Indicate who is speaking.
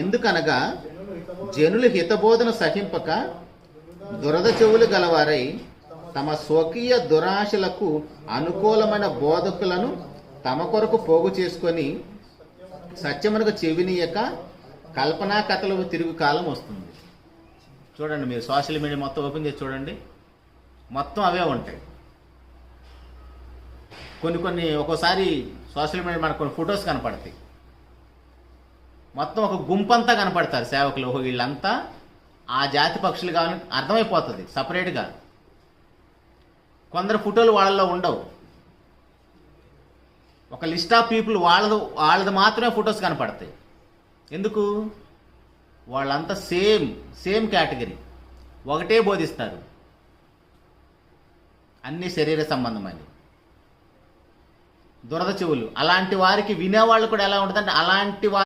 Speaker 1: ఎందుకనగా జనులు హితబోధన సహింపక దురద చెవులు గలవారై తమ స్వకీయ దురాశలకు అనుకూలమైన బోధకులను తమ కొరకు పోగు చేసుకొని సత్యమునకు చెవినీయక కల్పనా కథలు తిరుగు కాలం వస్తుంది. చూడండి మీరు సోషల్ మీడియా మొత్తం ఓపెన్ చేసి చూడండి. మొత్తం అవే ఉంటాయి. కొన్ని కొన్ని ఒక్కోసారి సోషల్ మీడియా మనకు కొన్ని ఫొటోస్ కనపడతాయి. మొత్తం ఒక గుంపంతా కనపడతారు సేవకులు. ఓహో వీళ్ళంతా ఆ జాతి పక్షులు కావాలని అర్థమైపోతుంది. సపరేట్గా కొందరు ఫోటోలు వాళ్ళలో ఉండవు. ఒక లిస్ట్ ఆఫ్ పీపుల్ వాళ్ళది వాళ్ళది మాత్రమే ఫొటోస్ కనపడతాయి. ఎందుకు? వాళ్ళంతా సేమ్ సేమ్ కేటగిరీ. ఒకటే బోధిస్తారు. అన్ని శరీర సంబంధమని దురద చెవులు. అలాంటి వారికి వినేవాళ్ళు కూడా ఎలా ఉంటుందంటే అలాంటి వారి